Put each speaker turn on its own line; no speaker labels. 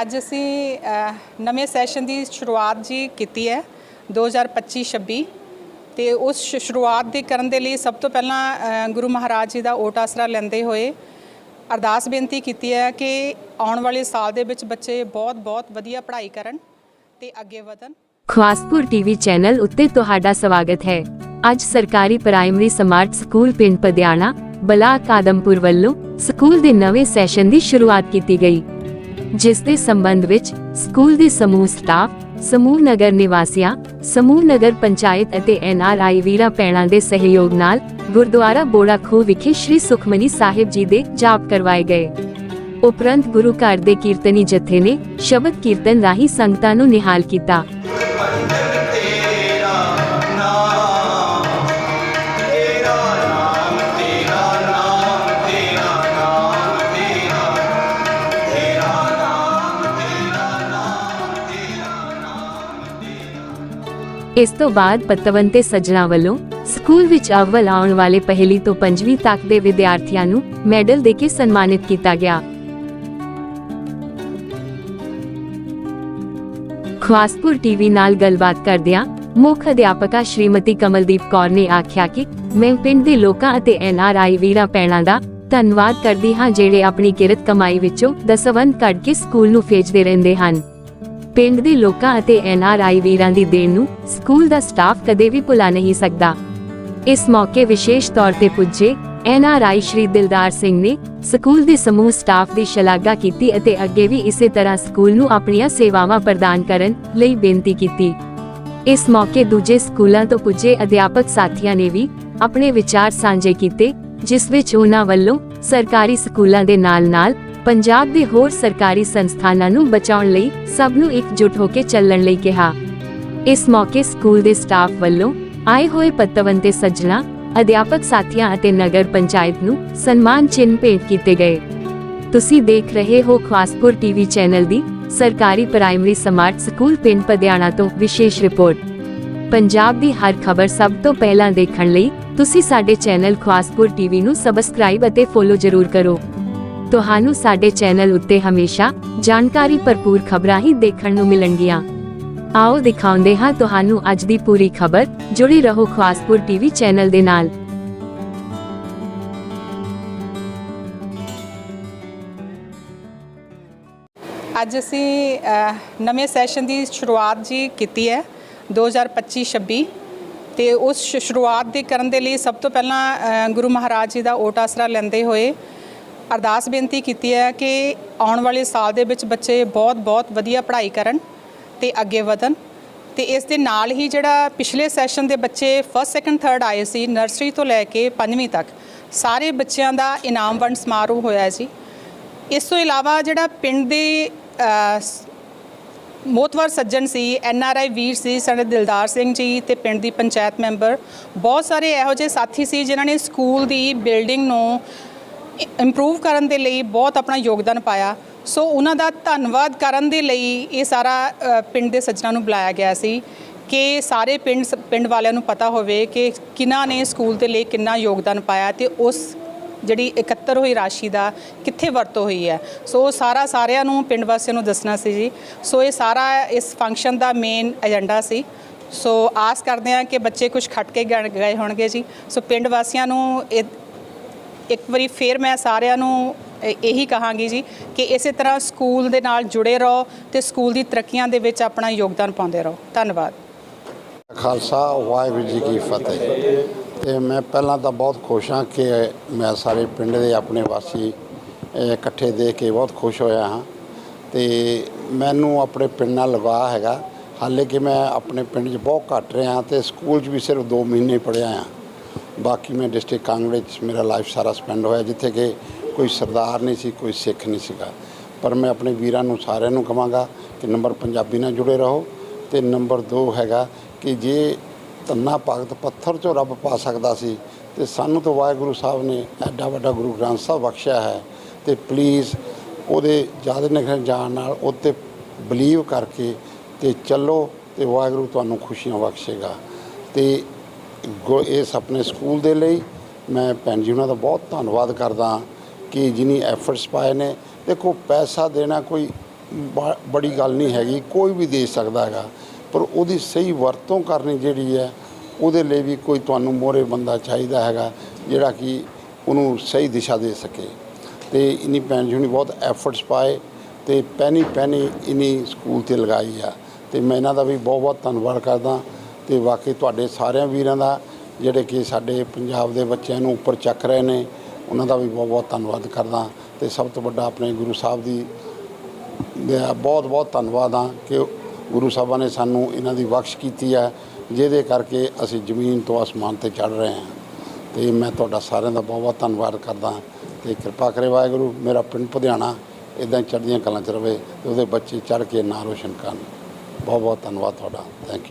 ਅੱਜ ਅਸੀਂ ਨਵੇਂ ਸੈਸ਼ਨ ਦੀ ਸ਼ੁਰੂਆਤ ਜੀ ਕੀਤੀ ਹੈ 2025-26 ਤੇ ਉਸ ਸ਼ੁਰੂਆਤ ਦੇ ਕਰਨ ਦੇ ਲਈ ਸਭ ਤੋਂ ਪਹਿਲਾਂ ਗੁਰੂ ਮਹਾਰਾਜ ਜੀ ਦਾ ਓਟ ਆਸਰਾ ਲੈਂਦੇ ਹੋਏ ਅਰਦਾਸ ਬੇਨਤੀ ਕੀਤੀ ਹੈ ਕਿ ਆਉਣ ਵਾਲੇ ਸਾਲ ਦੇ ਵਿੱਚ ਬੱਚੇ ਬਹੁਤ ਬਹੁਤ ਵਧੀਆ ਪੜ੍ਹਾਈ ਕਰਨ ਤੇ ਅੱਗੇ ਵਧਣ।
ਖਵਾਸਪੁਰ ਟੀਵੀ ਚੈਨਲ ਉੱਤੇ ਤੁਹਾਡਾ ਸਵਾਗਤ ਹੈ। ਅੱਜ ਸਰਕਾਰੀ ਪ੍ਰਾਇਮਰੀ ਸਮਾਰਟ ਸਕੂਲ ਪਿੰਡ ਪਦਿਆਣਾ, ਬਲਾਕ ਆਦਮਪੁਰ ਵੱਲੋਂ ਸਕੂਲ ਦੇ ਨਵੇਂ ਸੈਸ਼ਨ ਦੀ ਸ਼ੁਰੂਆਤ ਕੀਤੀ ਗਈ। ਜਿਸ ਦੇ ਸੰਬੰਧ ਵਿੱਚ ਸਕੂਲ ਦੇ ਸਮੂਹ ਸਟਾਫ, ਸਮੂਹ ਨਗਰ ਨਿਵਾਸੀਆਂ, ਸਮੂਹ ਨਗਰ ਪੰਚਾਇਤ ਅਤੇ ਐਨਆਰਆਈ ਵੀਰਾ ਪੈਣਾ ਦੇ ਸਹਿਯੋਗ ਨਾਲ ਗੁਰਦੁਆਰਾ ਬੋੜਾ ਖੂਹ ਵਿਖੇ ਸ੍ਰੀ ਸੁਖਮਨੀ ਸਾਹਿਬ ਜੀ ਦੇ ਜਾਪ ਕਰਵਾਏ ਗਏ। ਉਪਰੰਤ ਗੁਰੂ ਘਰ ਦੇ ਕੀਰਤਨੀ ਜਥੇ ਨੇ ਸ਼ਬਦ ਕੀਰਤਨ ਰਾਹੀਂ ਸੰਗਤਾਂ ਨੂੰ ਨਿਹਾਲ ਕੀਤਾ। ਇਸ ਤੋਂ ਬਾਅਦ ਪਤਵੰਤ ਤੇ ਸੱਜਣਾ ਵੱਲੋਂ ਸਕੂਲ ਵਿੱਚ ਅਵਲ ਆਉਣ ਵਾਲੇ ਪਹਿਲੀ ਤੋਂ ਪੰਜਵੀਂ ਤੱਕ ਦੇ ਵਿਦਿਆਰਥੀਆਂ ਨੂੰ ਮੈਡਲ ਦੇ ਕੇ ਸਨਮਾਨਿਤ ਕੀਤਾ ਗਿਆ। ਖਵਾਸਪੁਰ ਟੀਵੀ ਨਾਲ ਗੱਲਬਾਤ ਕਰਦਿਆਂ ਮੁੱਖ ਅਧਿਆਪਕਾ ਸ਼੍ਰੀਮਤੀ ਕਮਲਦੀਪ ਕੌਰ ਨੇ ਆਖਿਆ ਕਿ ਮੈਂ ਪਿੰਡ ਦੇ ਲੋਕਾਂ ਅਤੇ ਐਨਆਰਆਈ ਵੀਰਾਂ ਪੈਣਾ ਦਾ ਧੰਨਵਾਦ ਕਰਦੀ ਹਾਂ ਜਿਹੜੇ ਆਪਣੀ ਕਿਰਤ ਕਮਾਈ ਵਿੱਚੋਂ ਦਸਵੰਧ ਕੱਢ ਕੇ ਸਕੂਲ ਨੂੰ ਫੇਜਦੇ ਰਹਿੰਦੇ ਹਨ। ਪਿੰਡ ਦੇ ਲੋਕਾਂ ਅਤੇ ਐਨਆਰਆਈ ਵੀਰਾਂ ਦੀ ਦੇਣ ਨੂੰ ਸਕੂਲ ਦਾ ਸਟਾਫ ਕਦੇ ਵੀ ਭੁਲਾ ਨਹੀਂ ਸਕਦਾ। ਇਸ ਮੌਕੇ ਵਿਸ਼ੇਸ਼ ਤੌਰ ਤੇ ਪੁੱਜੇ ਐਨਆਰਆਈ ਸ਼੍ਰੀ ਦਿਲਦਾਰ ਸਿੰਘ ਨੇ ਸਕੂਲ ਦੇ ਸਮੂਹ ਸਟਾਫ ਦੀ ਸ਼ਲਾਘਾ ਕੀਤੀ ਅਤੇ ਅੱਗੇ ਵੀ ਇਸੇ ਤਰ੍ਹਾਂ ਸਕੂਲ ਨੂੰ ਆਪਣੀਆਂ ਸੇਵਾਵਾਂ ਪ੍ਰਦਾਨ ਕਰਨ ਲਈ ਬੇਨਤੀ ਕੀਤੀ। ਇਸ ਮੌਕੇ ਦੂਜੇ ਸਕੂਲਾਂ ਤੋਂ ਪੁੱਜੇ ਅਧਿਆਪਕ ਸਾਥੀਆਂ ਨੇ ਵੀ ਆਪਣੇ ਵਿਚਾਰ ਸਾਂਝੇ ਕੀਤੇ, ਜਿਸ ਵਿੱਚ ਉਹਨਾਂ ਵੱਲੋਂ ਸਰਕਾਰੀ ਸਕੂਲਾਂ ਦੇ ਨਾਲ-ਨਾਲ ਪੰਜਾਬ ਦੇ ਹੋਰ ਸਰਕਾਰੀ ਸੰਸਥਾਨਾਂ ਨੂੰ ਬਚਾਉਣ ਲਈ ਸਭ ਨੂੰ ਇਕਜੁੱਟ ਹੋ ਕੇ ਚੱਲਣ ਲਈ ਕਿਹਾ। ਇਸ ਮੌਕੇ ਸਕੂਲ ਦੇ ਸਟਾਫ ਵੱਲੋਂ ਆਏ ਹੋਏ ਪੱਤਵੰਤੇ ਸੱਜਣਾ, ਅਧਿਆਪਕ ਸਾਥੀਆਂ ਅਤੇ ਨਗਰ ਪੰਚਾਇਤ ਨੂੰ ਸਨਮਾਨ ਚਿੰਨ੍ਹ ਭੇਟ ਕੀਤੇ ਗਏ। ਤੁਸੀਂ ਦੇਖ ਰਹੇ ਹੋ ਖਵਾਸਪੁਰ ਟੀਵੀ ਚੈਨਲ ਦੀ ਸਰਕਾਰੀ ਪ੍ਰਾਇਮਰੀ ਸਮਾਰਟ ਸਕੂਲ ਪਿੰਡ ਪਦਿਆਣਾ ਤੋਂ ਵਿਸ਼ੇਸ਼ ਰਿਪੋਰਟ। ਪੰਜਾਬ ਦੀ ਹਰ ਖਬਰ ਸਭ ਤੋਂ ਪਹਿਲਾਂ ਦੇਖਣ ਲਈ ਤੁਸੀਂ ਸਾਡੇ ਚੈਨਲ ਖਵਾਸਪੁਰ ਟੀਵੀ ਨੂੰ ਸਬਸਕ੍ਰਾਈਬ ਅਤੇ ਫੋਲੋ ਜ਼ਰੂਰ ਕਰੋ। ਤੁਹਾਨੂੰ ਸਾਡੇ ਚੈਨਲ ਉੱਤੇ ਹਮੇਸ਼ਾ ਜਾਣਕਾਰੀ ਭਰਪੂਰ ਖਬਰਾਂ ਹੀ ਦੇਖਣ ਨੂੰ ਮਿਲਣਗੀਆਂ। ਆਓ ਦਿਖਾਉਂਦੇ ਹਾਂ ਤੁਹਾਨੂੰ ਅੱਜ ਦੀ ਪੂਰੀ ਖਬਰ, ਜੁੜੀ ਰਹੋ ਖਵਾਸਪੁਰ ਟੀਵੀ ਚੈਨਲ ਦੇ ਨਾਲ।
ਅੱਜ ਅਸੀਂ ਨਵੇਂ ਸੈਸ਼ਨ ਦੀ ਸ਼ੁਰੂਆਤ ਜੀ ਕੀਤੀ ਹੈ 2025-26 ਤੇ ਉਸ ਸ਼ੁਰੂਆਤ ਦੇ ਕਰਨ ਦੇ ਲਈ ਸਭ ਤੋਂ ਪਹਿਲਾਂ ਗੁਰੂ ਮਹਾਰਾਜ ਜੀ ਦਾ ਓਟ ਆਸਰਾ ਲੈਂਦੇ ਹੋਏ ਅਰਦਾਸ ਬੇਨਤੀ ਕੀਤੀ ਹੈ ਕਿ ਆਉਣ ਵਾਲੇ ਸਾਲ ਦੇ ਵਿੱਚ ਬੱਚੇ ਬਹੁਤ ਬਹੁਤ ਵਧੀਆ ਪੜ੍ਹਾਈ ਕਰਨ ਤੇ ਅੱਗੇ ਵਧਣ ਤੇ ਇਸ ਦੇ ਨਾਲ ਹੀ ਜਿਹੜਾ ਪਿਛਲੇ ਸੈਸ਼ਨ ਦੇ ਬੱਚੇ ਫਸਟ ਸੈਕੰਡ ਥਰਡ ਆਏ ਸੀ ਨਰਸਰੀ ਤੋਂ ਲੈ ਕੇ ਪੰਜਵੀਂ ਤੱਕ ਸਾਰੇ ਬੱਚਿਆਂ ਦਾ ਇਨਾਮ ਵੰਡ ਸਮਾਰੋਹ ਹੋਇਆ ਸੀ ਇਸ ਤੋਂ ਇਲਾਵਾ ਜਿਹੜਾ ਪਿੰਡ ਦੇ ਅ, ਮੋਤਵਰ ਸੱਜਣ ਸੀ ਐਨ ਆਰ ਆਈ ਵੀਰ ਸੀ ਸਾਡੇ ਦਿਲਦਾਰ ਸਿੰਘ ਜੀ ਤੇ ਪਿੰਡ ਦੀ ਪੰਚਾਇਤ ਮੈਂਬਰ ਬਹੁਤ ਸਾਰੇ ਇਹੋ ਜਿਹੇ ਸਾਥੀ ਸੀ ਜਿਨ੍ਹਾਂ ਨੇ ਸਕੂਲ ਦੀ ਬਿਲਡਿੰਗ ਨੂੰ ਇੰਪਰੂਵ ਕਰਨ ਦੇ ਲਈ ਬਹੁਤ ਆਪਣਾ ਯੋਗਦਾਨ ਪਾਇਆ। ਸੋ ਉਹਨਾਂ ਦਾ ਧੰਨਵਾਦ ਕਰਨ ਦੇ ਲਈ ਇਹ ਸਾਰਾ ਪਿੰਡ ਦੇ ਸੱਜਣਾਂ ਨੂੰ ਬੁਲਾਇਆ ਗਿਆ ਸੀ ਕਿ ਸਾਰੇ ਪਿੰਡ ਪਿੰਡ ਵਾਲਿਆਂ ਨੂੰ ਪਤਾ ਹੋਵੇ ਕਿ ਕਿਹਨਾਂ ਨੇ ਸਕੂਲ ਦੇ ਲਈ ਕਿੰਨਾ ਯੋਗਦਾਨ ਪਾਇਆ ਤੇ ਉਸ ਜਿਹੜੀ ਇਕੱਤਰ ਹੋਈ ਰਾਸ਼ੀ ਦਾ ਕਿੱਥੇ ਵਰਤੋਂ ਹੋਈ ਹੈ। ਸੋ ਉਹ ਸਾਰਾ ਸਾਰਿਆਂ ਨੂੰ, ਪਿੰਡ ਵਾਸੀਆਂ ਨੂੰ ਦੱਸਣਾ ਸੀ ਜੀ। ਸੋ ਇਹ ਸਾਰਾ ਇਸ ਫੰਕਸ਼ਨ ਦਾ ਮੇਨ ਏਜੰਡਾ ਸੀ। ਸੋ ਆਸ ਕਰਦੇ ਹਾਂ ਕਿ ਬੱਚੇ ਕੁਝ ਖੱਟ ਕੇ ਗਏ ਹੋਣਗੇ ਜੀ। ਸੋ ਪਿੰਡ ਵਾਸੀਆਂ ਨੂੰ ਇਹ ਇੱਕ ਵਾਰੀ ਫੇਰ ਮੈਂ ਸਾਰਿਆਂ ਨੂੰ ਇਹੀ ਕਹਾਂਗੀ ਜੀ ਕਿ ਇਸੇ ਤਰ੍ਹਾਂ ਸਕੂਲ ਦੇ ਨਾਲ ਜੁੜੇ ਰਹੋ ਤੇ ਸਕੂਲ ਦੀ ਤਰੱਕੀਆਂ ਦੇ ਵਿੱਚ ਆਪਣਾ ਯੋਗਦਾਨ ਪਾਉਂਦੇ ਰਹੋ। ਧੰਨਵਾਦ।
ਖਾਲਸਾ, ਵਾਹਿਗੁਰੂ ਜੀ ਕੀ ਫਤਿਹ। ਤੇ ਮੈਂ ਪਹਿਲਾਂ ਤਾਂ ਬਹੁਤ ਖੁਸ਼ ਹਾਂ ਕਿ ਮੈਂ ਸਾਰੇ ਪਿੰਡ ਦੇ ਆਪਣੇ ਵਾਸੀ ਇਕੱਠੇ ਦੇਖ ਕੇ ਬਹੁਤ ਖੁਸ਼ ਹੋਇਆ ਹਾਂ। ਤੇ ਮੈਨੂੰ ਆਪਣੇ ਪਿੰਡ ਨਾਲ ਲਗਾ ਹੈਗਾ। ਹਾਲੇ ਕਿ ਮੈਂ ਆਪਣੇ ਪਿੰਡ 'ਚ ਬਹੁਤ ਘੱਟ ਰਿਹਾ ਤੇ ਸਕੂਲ 'ਚ ਵੀ ਸਿਰਫ 2 ਮਹੀਨੇ ਪੜ੍ਹਿਆ ਹਾਂ। ਬਾਕੀ ਮੈਂ ਡਿਸਟ੍ਰਿਕਟ ਕਾਂਗੜੇ 'ਚ ਮੇਰਾ ਲਾਈਫ ਸਾਰਾ ਸਪੈਂਡ ਹੋਇਆ, ਜਿੱਥੇ ਕਿ ਕੋਈ ਸਰਦਾਰ ਨਹੀਂ ਸੀ, ਕੋਈ ਸਿੱਖ ਨਹੀਂ ਸੀਗਾ। ਪਰ ਮੈਂ ਆਪਣੇ ਵੀਰਾਂ ਨੂੰ ਸਾਰਿਆਂ ਨੂੰ ਕਹਾਂਗਾ ਕਿ ਨੰਬਰ ਪੰਜਾਬੀ ਨਾਲ ਜੁੜੇ ਰਹੋ ਤੇ ਨੰਬਰ 2 ਹੈਗਾ ਕਿ ਜੇ ਤੰਨਾ ਭਗਤ ਪੱਥਰ 'ਚੋਂ ਰੱਬ ਪਾ ਸਕਦਾ ਸੀ, ਤੇ ਸਾਨੂੰ ਤਾਂ ਵਾਹਿਗੁਰੂ ਸਾਹਿਬ ਨੇ ਐਡਾ ਵੱਡਾ ਗੁਰੂ ਗ੍ਰੰਥ ਸਾਹਿਬ ਬਖਸ਼ਿਆ ਹੈ। ਤੇ ਪਲੀਜ਼ ਉਹਦੇ ਜ਼ਿਆਦਾ ਨਿਖਰ ਜਾਣ ਨਾਲ ਉੱਤੇ ਬਲੀਵ ਕਰਕੇ ਤੇ ਚੱਲੋ ਤੇ ਵਾਹਿਗੁਰੂ ਤੁਹਾਨੂੰ ਖੁਸ਼ੀਆਂ ਬਖਸ਼ੇਗਾ। ਤੇ ਇਸ ਆਪਣੇ ਸਕੂਲ ਦੇ ਲਈ ਮੈਂ ਭੈਣ ਜੀ ਉਹਨਾਂ ਦਾ ਬਹੁਤ ਧੰਨਵਾਦ ਕਰਦਾ ਕਿ ਜਿਨੀ ਐਫਰਟਸ ਪਾਏ ਨੇ। ਦੇਖੋ, ਪੈਸਾ ਦੇਣਾ ਕੋਈ ਬ- ਬੜੀ ਗੱਲ ਨਹੀਂ ਹੈਗੀ, ਕੋਈ ਵੀ ਦੇ ਸਕਦਾ ਹੈਗਾ, ਪਰ ਉਹਦੀ ਸਹੀ ਵਰਤੋਂ ਕਰਨੀ ਜਿਹੜੀ ਹੈ, ਉਹਦੇ ਲਈ ਵੀ ਕੋਈ ਤੁਹਾਨੂੰ ਮੋਰੇ ਬੰਦਾ ਚਾਹੀਦਾ ਹੈਗਾ, ਜਿਹੜਾ ਕਿ ਉਹਨੂੰ ਸਹੀ ਦਿਸ਼ਾ ਦੇ ਸਕੇ। ਤੇ ਇਨੀ ਭੈਣ ਜੀ ਨੇ ਬਹੁਤ ਐਫਰਟਸ ਪਾਏ ਤੇ ਪੈਣੀ ਪੈਣੀ ਇਨੀ ਸਕੂਲ ਤੇ ਲਗਾਈ ਆ। ਤੇ ਮੈਂ ਇਹਨਾਂ ਦਾ ਵੀ ਬਹੁਤ ਬਹੁਤ ਧੰਨਵਾਦ ਕਰਦਾ। ਤੇ ਵਾਕਈ ਤੁਹਾਡੇ ਸਾਰਿਆਂ ਵੀਰਾਂ ਦਾ, ਜਿਹੜੇ ਕਿ ਸਾਡੇ ਪੰਜਾਬ ਦੇ ਬੱਚਿਆਂ ਨੂੰ ਉੱਪਰ ਚੱਕ ਰਹੇ ਨੇ, ਉਹਨਾਂ ਦਾ ਵੀ ਬਹੁਤ ਬਹੁਤ ਧੰਨਵਾਦ ਕਰਦਾ। ਤੇ ਸਭ ਤੋਂ ਵੱਡਾ ਆਪਣੇ ਗੁਰੂ ਸਾਹਿਬ ਦੀ ਬਹੁਤ ਬਹੁਤ ਧੰਨਵਾਦ ਹਾਂ ਕਿ ਗੁਰੂ ਸਾਹਿਬਾਂ ਨੇ ਸਾਨੂੰ ਇਹਨਾਂ ਦੀ ਬਖਸ਼ ਕੀਤੀ ਹੈ, ਜਿਹਦੇ ਕਰਕੇ ਅਸੀਂ ਜ਼ਮੀਨ ਤੋਂ ਆਸਮਾਨ ਤੇ ਚੜ ਰਹੇ ਹਾਂ। ਤੇ ਮੈਂ ਤੁਹਾਡਾ ਸਾਰਿਆਂ ਦਾ ਬਹੁਤ ਬਹੁਤ ਧੰਨਵਾਦ ਕਰਦਾ। ਤੇ ਕਿਰਪਾ ਕਰੇ ਵਾਹਿਗੁਰੂ, ਮੇਰਾ ਪਿੰਡ ਪਧਿਆਣਾ ਇਦਾਂ ਚੜ੍ਹਦੀਆਂ ਕਲਾਂ ਚ ਰਵੇ ਤੇ ਉਹਦੇ ਬੱਚੇ ਚੜ੍ਹ ਕੇ ਨਾਂ ਰੋਸ਼ਨ ਕਰਨ। ਬਹੁਤ ਬਹੁਤ ਧੰਨਵਾਦ ਤੁਹਾਡਾ। Thank you